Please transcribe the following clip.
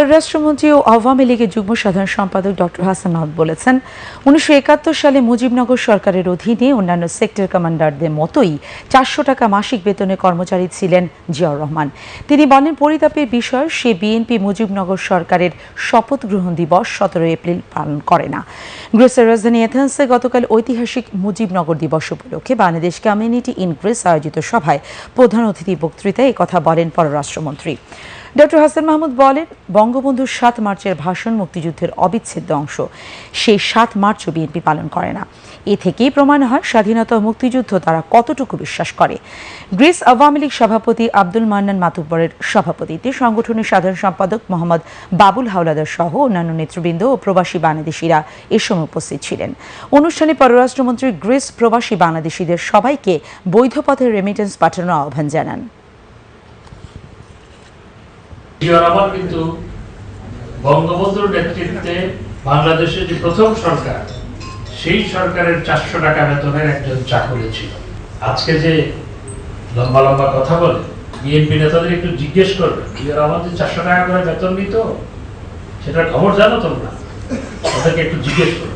পররাষ্ট্রমন্ত্রী ও আওয়ামী লীগের যুগ্ম সাধারণ সম্পাদক ডক্টর হাসান মাহমুদ বলেছেন, উনিশশো একাত্তর সালে মুজিবনগর সরকারের অধীনে অন্যান্য সেক্টর কমান্ডারদের মতোই চারশো টাকা মাসিক বেতনে কর্মচারী ছিলেন জিয়াউর রহমান। তিনি বলেন, পরিতাপের বিষয়, সে বিএনপি মুজিবনগর সরকারের শপথ গ্রহণ দিবস সতেরো এপ্রিল পালন করে না। গ্রিসের রাজধানী এথেন্সে গতকাল ঐতিহাসিক মুজিবনগর দিবস উপলক্ষে বাংলাদেশ কমিউনিটি ইন গ্রিস আয়োজিত সভায় প্রধান অতিথি বক্তৃতায় কথা বলেন পররাষ্ট্রমন্ত্রী। ডক্টর হাসান মাহমুদ বলেন বঙ্গবন্ধুর সাত মার্চের ভাষণ মুক্তিযুদ্ধের অবিচ্ছেদ্য অংশ। সেই সাত মার্চও বিএনপি পালন করে না। এ থেকেই প্রমাণ হয় স্বাধীনতা মুক্তিযুদ্ধ তারা কতটুকু বিশ্বাস করে। গ্রিস আওয়ামী লীগ সভাপতি আব্দুল মান্নান মাতুব্বরের সভাপতিত্বে সংগঠনের সাধারণ সম্পাদক মোহাম্মদ বাবুল হাওলাদার সহ অন্যান্য নেতৃবৃন্দ ও প্রবাসী বাংলাদেশিরা এ সময় উপস্থিত ছিলেন। অনুষ্ঠানে পররাষ্ট্রমন্ত্রী গ্রিস প্রবাসী বাংলাদেশিদের সবাইকে বৈধ পথে রেমিটেন্স পাঠানোর আহ্বান জানান। বঙ্গবন্ধুর নেতৃত্বে বাংলাদেশের যে প্রথম সরকার, সেই সরকারের চারশো টাকা বেতনের একজন চাকরি ছিল। আজকে যে লম্বা লম্বা কথা বলে, বিএনপি নেতাদের একটু জিজ্ঞেস করবে রহমান আমাদের চারশো টাকা করে বেতন নিত সেটার খবর জানো তোমরা? ওদেরকে একটু জিজ্ঞেস করবে